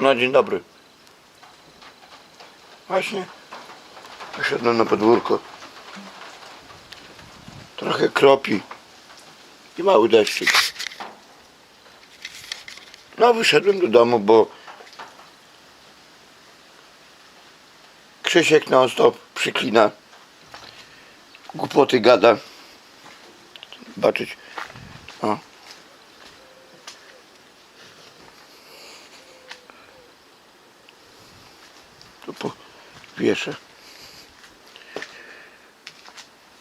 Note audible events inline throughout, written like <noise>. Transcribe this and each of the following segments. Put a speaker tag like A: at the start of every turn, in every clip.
A: No dzień dobry. Właśnie wyszedłem na podwórko. Trochę kropi i mały deszczyk. No wyszedłem do domu, bo Krzysiek na stop przyklina. Głupoty gada. Zobaczyć. O. Tu powieszę.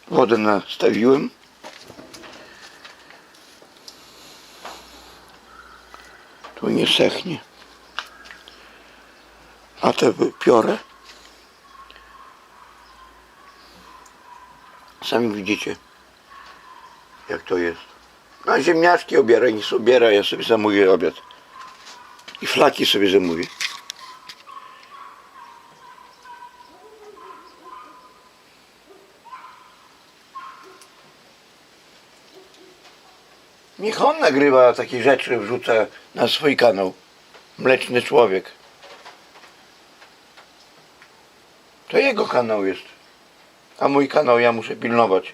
A: Wodę nastawiłem. Tu nie sechnie. A te wypiorę. Sami widzicie, jak to jest. No ziemniaczki obiera, nic obiera, ja sobie zamówię obiad. I flaki sobie zamówię. Niech on nagrywa takie rzeczy, wrzuca na swój kanał. Mleczny człowiek. To jego kanał jest. A mój kanał ja muszę pilnować.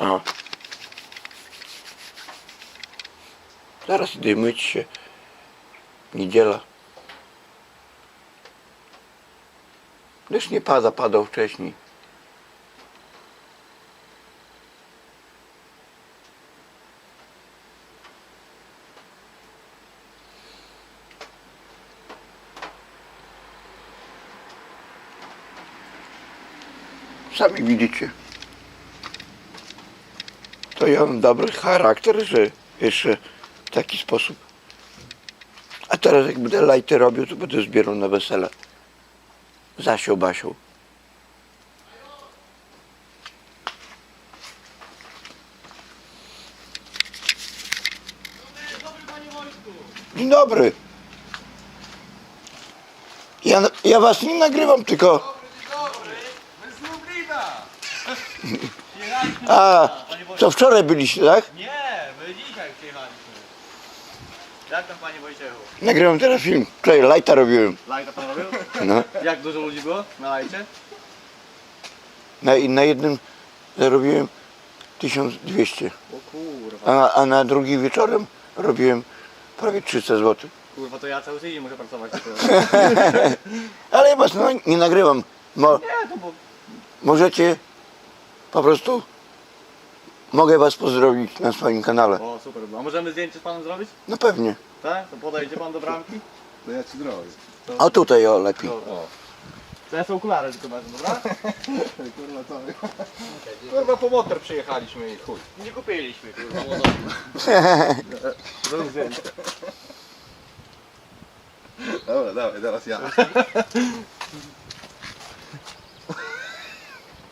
A: A. Zaraz idę myć się. Niedziela. Deszcz nie pada, padał wcześniej. Sami widzicie. To ja mam dobry charakter, że jeszcze w taki sposób. A teraz jak będę lajty robił, to będę zbierał na wesele. Zasiął Basią. Dzień dobry. Ja, ja was nie nagrywam, tylko... A, co wczoraj byliście, tak?
B: Nie, my dzisiaj przyjechaliśmy. Jak tam panie Wojciechu?
A: Nagrywam teraz film. Wczoraj lajta robiłem.
B: Lajka pan robił?
A: No.
B: Jak dużo ludzi było na lajcie?
A: Na, na jednym zarobiłem 1200.
B: O kurwa.
A: A, a na drugi wieczorem robiłem prawie 300 zł.
B: Kurwa to ja cały tydzień muszę pracować. <laughs>
A: Ale was no, nie nagrywam. Mo,
B: Nie, to bo...
A: możecie po prostu mogę was pozdrowić na swoim kanale.
B: O super, a możemy zdjęcie z panem zrobić?
A: No pewnie.
B: Tak? To podejdzie pan do bramki?
C: To ja ci zrobię.
A: O tutaj o lepiej.
B: Dobra. To ja są okulary tylko wezmę, dobra? <laughs>
C: Kurwa to.
B: Kurwa po motor przyjechaliśmy i chuj. Nie kupiliśmy kurwa <laughs> Zrób zdjęcie.
C: Dobra, dawaj, teraz ja. <laughs>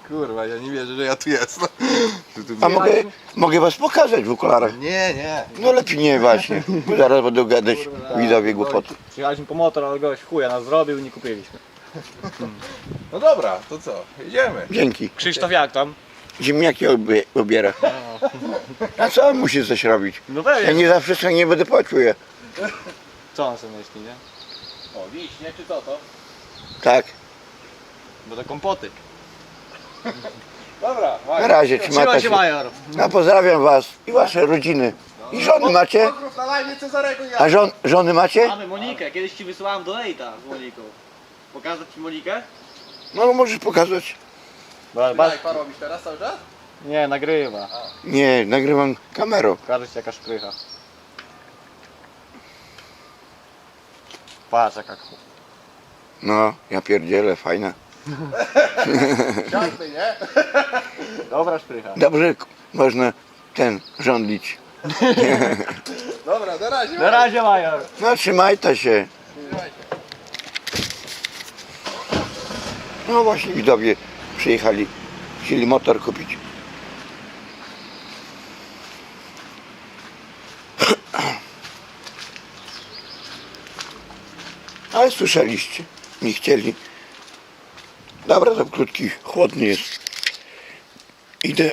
C: Kurwa, ja nie wierzę, że ja tu jestem. <laughs> Tu, tu
A: A mogę, mogę was pokazać w okularach.
C: Nie, nie.
A: No lepiej nie właśnie. Bo <laughs> zaraz będą gadać widzowie głupoty.
B: Przyjechaliśmy po motor, ale gość chuja nas zrobił i nie kupiliśmy. <laughs>
C: No dobra, to co? Jedziemy.
A: Dzięki.
B: Krzysztof jak tam?
A: Ziemniaki obie, obiera. A co on musi coś robić?
B: No
A: Ja
B: pewnie.
A: nie za wszystko nie będę płacił. ja.
B: Co on sobie myśli, nie? O, wiśnie czy co to?
A: Tak.
B: Bo to kompoty.
C: Dobra,
A: Na razie,
B: Trzymaj
A: trzymajcie
B: się major.
A: No pozdrawiam was i wasze rodziny. I żony macie?
C: Pokrów na live Cezarego ja.
A: A żon, żony macie?
B: Mamy Monikę, kiedyś ci wysyłałem do Nejta z Moniką. Pokazać ci Monikę?
A: No możesz pokazać.
B: Bardzo.
C: pan robisz teraz cały czas?
B: Nie, nagrywa.
A: Nie, nagrywam kamerą.
B: Pokażę ci jaka szprycha. Patrz jaka
A: No, ja pierdzielę, fajna.
C: Siadmy, nie?
B: Dobra szprycha.
A: Dobrze można ten rządlić.
C: Dobra, do razie.
B: Do razie major.
A: No trzymaj to się. No właśnie widowie przyjechali. Chcieli motor kupić. Ale słyszeliście, nie chcieli Dobra, to krótki, chłodny jest. Idę,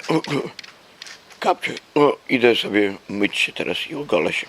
A: kapcie, o, idę sobie myć się teraz i ogolę się.